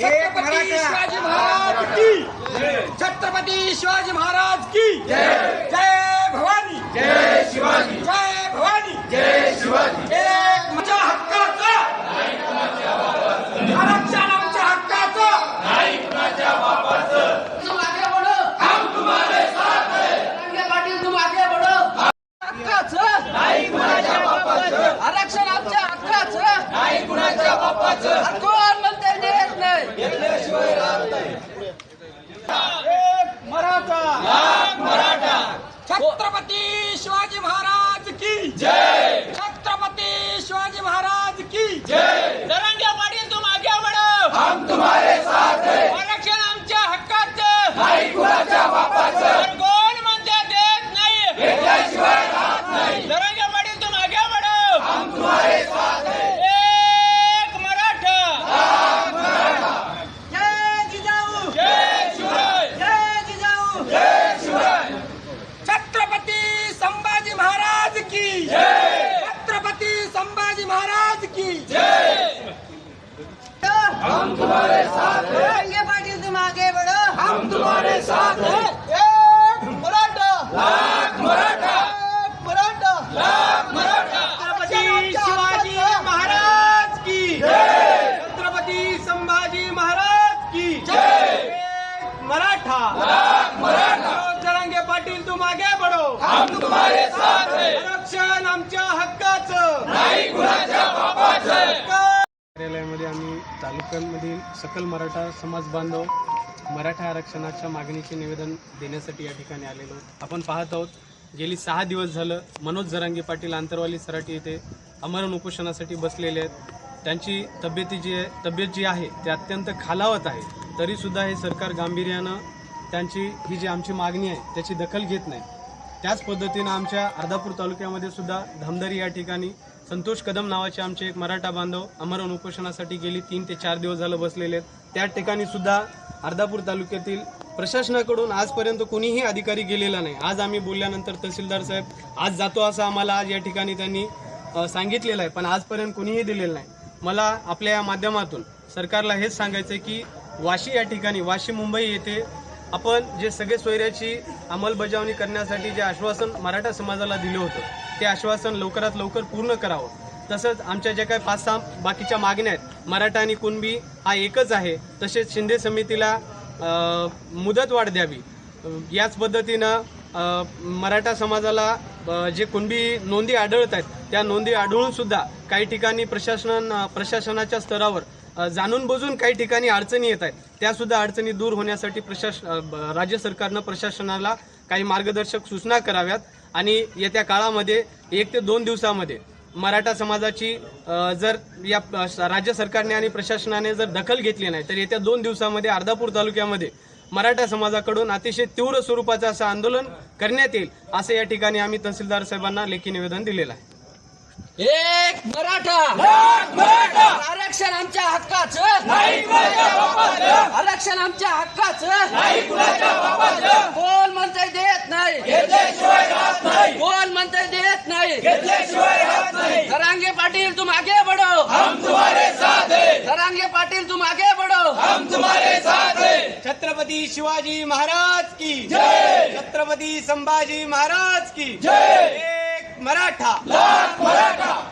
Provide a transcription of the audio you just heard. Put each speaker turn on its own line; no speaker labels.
छत्रपती शिवाजी महाराज की. छत्रपती शिवाजी महाराज की. जय. भवानी. जय शिवाजी. जय भवानी. जय शिवाजी. एक माझ्या हक्काचं. आरक्षण आमच्या हक्काचं.
हैं. नाही कुणाच्या बापाचं. आरक्षण आमच्या हक्काचं. नाही कुणाच्या बापाचं कोण म्हणते देत नाही
छत्रपती शिवाजी महाराज की जय! छत्रपती शिवाजी महाराज की जय!
दरंग्या पाटील तुम आगे बढ़ो हम तुम्हारे साथ हैं आरक्षण आमच्या हक्काचं नाही कुणाच्या बापाचं कोण म्हणते देत नाही घेतल्याशिवाय राहत नाही दरंग्या पाटील तुम आगे बढ़ो हम तुम्हारे साथ हैं एक मराठा
जय जिजाऊ
जय शिवराय
जय जिजाऊ
जय शिवराय
छत्रपती संभाजी महाराज की जय छत्रपती संभाजी महाराज की
हम तुम्हारे साथ हैं।
दरंगे पाटील तुम आगे बढ़ो
हम तुम्हारे साथ हैं।
एक मराठा।
लाख मराठा।
एक मराठा।
लाख मराठा।
छत्रपती शिवाजी महाराज की। छत्रपती संभाजी महाराज की। एक मराठा।
लाख मराठा।
जरांगे पाटील तुम आगे बढ़ो
हम तुम्हारे साथ हैं।
आरक्षण आमच्या हक्काचं।
नाही कुणाच्या बापाचं
कार्यालयामध्ये आम्ही तालुक्यांमधील सकल मराठा समाज बांधव मराठा आरक्षणाच्या मागणीचे निवेदन देण्यासाठी या ठिकाणी आलेलो आपण पाहत आहोत गेली सहा दिवस झालं मनोज जरांगे पाटील आंतरवाली सराटी येथे अमरण उपोषणासाठी बसलेले आहेत. त्यांची तब्येती जी आहे तब्येत जी आहे ती अत्यंत खालावत आहे. तरीसुद्धा हे सरकार गांभीर्यानं त्यांची ही जी आमची मागणी आहे त्याची दखल घेत नाही. त्याच पद्धतीनं आमच्या अर्धापूर तालुक्यामध्ये सुद्धा धामदारी या ठिकाणी संतोष कदम नावाचे आमचे एक मराठा बांधव अमरण उपोषणासाठी गेली. तीन ते चार दिवस झालं बसलेले आहेत. त्या ठिकाणी सुद्धा अर्धापूर तालुक्यातील प्रशासनाकडून आजपर्यंत कोणीही अधिकारी गेलेला नाही. आज आम्ही बोलल्यानंतर तहसीलदार साहेब आज जातो असं आम्हाला आज या ठिकाणी त्यांनी सांगितलेलं आहे. पण आजपर्यंत कोणीही दिलेलं नाही. मला आपल्या या माध्यमातून सरकारला हेच सांगायचं आहे की वाशी या ठिकाणी वाशी मुंबई येथे आपण जे सगळे सोयऱ्याची अंमलबजावणी करण्यासाठी जे आश्वासन मराठा समाजाला दिलं होतं ते आश्वासन लवकरात लवकर पूर्ण करावं. तसंच आमच्या ज्या काही पाच सहा बाकीच्या मागण्या आहेत मराठा आणि कुणबी हा एकच आहे तसेच शिंदे समितीला मुदत वाढ द्यावी. याच पद्धतीनं मराठा समाजाला जे कुणबी नोंदी आढळत आहेत त्या नोंदी आढळून सुद्धा काही ठिकाणी प्रशासन प्रशासनाच्या स्तरावर जाणून बुजून काही ठिकाणी अडचणी येत आहेत. त्यासुद्धा अडचणी दूर होण्यासाठी प्रशास राज्य सरकारनं प्रशासनाला काही मार्गदर्शक सूचना कराव्यात आणि येत्या काळामध्ये एक ते दोन दिवसामध्ये मराठा समाजाची जर या राज्य सरकारने आणि प्रशासनाने जर दखल घेतली नाही तर येत्या दोन दिवसामध्ये अर्धापूर तालुक्यामध्ये मराठा समाजाकडून अतिशय तीव्र स्वरूपाचं असं आंदोलन करण्यात येईल असं या ठिकाणी आम्ही तहसीलदार साहेबांना लेखी निवेदन दिलेलं आहे.
एक मराठा. आरक्षण आमच्या हक्काचं. नाही आरक्षण आमच्या हक्काचं. नाही कोण म्हणते देत नाही. कोण म्हणते देत नाही. धरांगे पाटील तुम आगे बढ़ो. हम तुम्हारे साथ हैं. धरांगे पाटील तुम आगे बढ़ो. हम तुम्हारे साथ हैं.
छत्रपती शिवाजी महाराज की जय. छत्रपती संभाजी महाराज की जय. मराठा.
लाख मराठा.